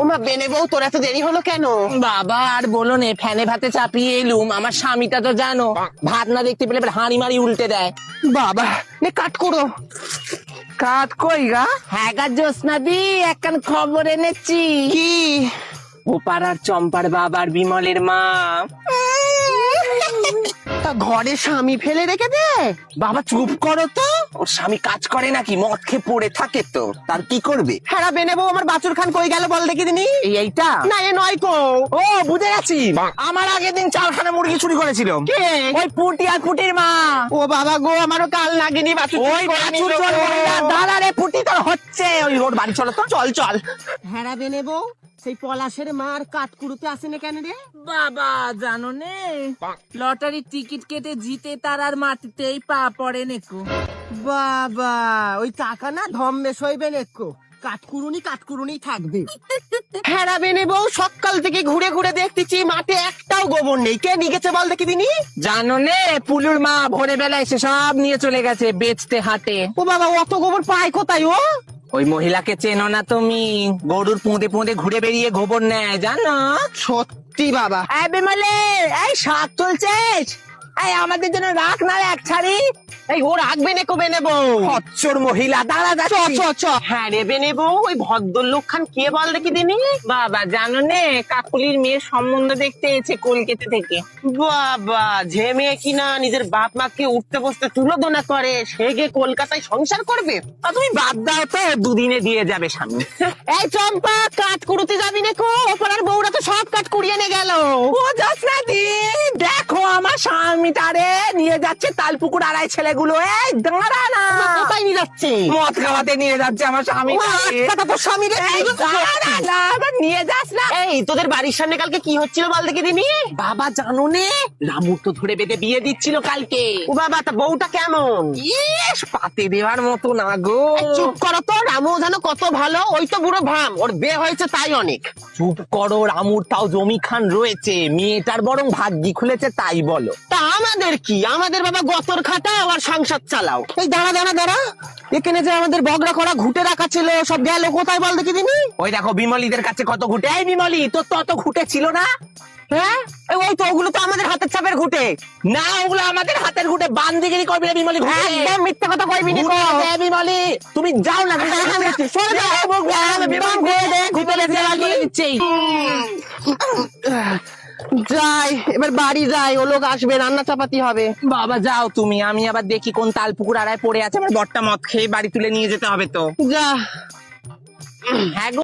ওমা বেনে বউ তোর এত দেরি হলো কেন? বাবা আর বলো নে ফ্যানে ভাতে চাপিয়ে এলুম আমার স্বামীটা তো জানো ভাত না দেখতে পেলে এবার হাঁড়ি মারি উল্টে দেয়। বাবা নে কাট করো। কাট কই গা? হ্যাঁ গা জ্যোৎস্না দি একখান খবর এনেছি। কি? ও পাড়ার চম্পার বাবার বিমলের মা। তা ঘরে স্বামী ফেলে রেখে দে। বাবা চুপ করো তো। ওর স্বামী কাজ করে নাকি? মদ খেয়ে পড়ে থাকে তো। তার কি করবে? হ্যাঁ বেনে বউ আমার বাছুর খান কই গেল বল দেখি দিনি এইটা? না এ নয় কো। ও বুঝে গেছি। আমার আগের দিন চালখানা মুরগি চুরি করেছিল। কে? ওই পুটি আর পুটির মা। ও বাবা গো আমারও কাল লাগেনি বাছুর ওই বাছুর দাঁড়া রে পুটি তোর হচ্ছে। ওই ওর বাড়ি চলো তো চল চল। হ্যাঁ বেনে বউ সেই পলাশের মার কাঠকুড়ুতে আসে না কেন রে? বাবা জানো নে লটারির টিকিট কেটে জিতে তার আর মাটিতেই পা পড়ে নেকো। বাবা ওই টাকা না ধম্মে সইবে নেকো। কাঠকুরুনি কাঠকুরুনি থাকবে। বউ সকাল থেকে ঘুরে ঘুরে দেখতেছি মাঠে একটাও গোবর নেই। কে নিয়ে গেছে বল দেখি দিনি জানো নে পুলুর মা ভোরে বেলা এসে সব নিয়ে চলে গেছে বেচতে হাটে। ও বাবা অত গোবর পায় কোথায় ও? ওই মহিলাকে চেনো না তুমি? গরুর পুঁদে পুঁদে ঘুরে বেরিয়ে গোবর নেয় জানো? সত্যি বাবা। এই বিমলে এই শাক তুলছিস? এই আমাদের জন্য রাখ না এক ছাড়ি। এই ও রাখবে নেকো বেনে বউ হচ্চর মহিলা দাঁড়া যাচ্ছি। চ চ। হ্যাঁ রে বেনে বউ ওই ভদ্রলোক খান কে বল দেখি দিনি বাবা জানো নে কাকুলির মেয়ের সম্বন্ধ দেখতে এসে কলকাতা থেকে। বাবা যে মেয়ে কিনা নিজের বাপ মাকে উঠতে বসতে তুলোদনা করে। সে গিয়ে কলকাতায় সংসার করবে। আর তুমি বাদ দাও তো দুদিনে দিয়ে যাবে সামনে এই চম্পা কাঠ কুড়ুতে যাবি না কো ওপাড়ার বউরা তো সব কাঠ কুড়িয়ে নিয়ে গেল। ও যাস না দি। দেখো স্বামীটারে নিয়ে যাচ্ছে তালপুকুর আড়াই ছেলেগুলো। এই দাঁড়া না। কোথায় নিয়ে যাচ্ছে? মদ খাওয়াতে নিয়ে যাচ্ছে আমার স্বামী। তোর স্বামী নিয়ে যাস না। এই তোদের বাড়ির সামনে কালকে কি হচ্ছিল বল দেখি বাবা জানো নে রামুর তো ধরে বেঁধে বিয়ে দিচ্ছিল কালকে। ও বাবা তা বউটা কেমন? ইস পাতে দেওয়ার মতো না গো। চুপ করো তো রামু জানো কত ভালো ওই তো বুড়ো ভাম ওর বিয়ে হয়েছে তাই অনেক। চুপ করো রামুর তাও জমি খান রয়েছে মেয়েটার বরং ভাগ্যি খুলেছে তাই বলো। তা আমাদের কি? আমাদের বাবা গতর খাটাও আর সংসার চালাও। এই দাঁড়া দাঁড়া দাঁড়া। এখানে যে আমাদের বগরা করা ঘুটে রাখা ছিল সব গেল কোথায় বল দেখি দিনি? ওই দেখো বিমলিদের কাছে কত ঘুটে। এই বিমলি তোর তো অত ঘুটে ছিল না? হ্যাঁ? ওই তো ওগুলো তো আমাদের হাতের ছাপের ঘুটে। না ওগুলো আমাদের হাতের ঘুটে। বান্দিগিরি করবি না বিমলি ঘুটে। একদম মিথ্যা কথা কইবি নি ঘুটে বিমলি। তুমি যাও না সরে যাও। বিমান ঘুরে দে, ঘুটে দে, দেওয়াল করে দিচ্ছে যাই এবার বাড়ি যাই ও লোক আসবে রান্না চাপাতি হবে। বাবা যাও তুমি আমি আবার দেখি কোন তাল পুকুর আড়ায় পড়ে আছে আমার বটটা মদ খেয়ে বাড়ি তুলে নিয়ে যেতে হবে তো। যা। হ্যাঁ গো।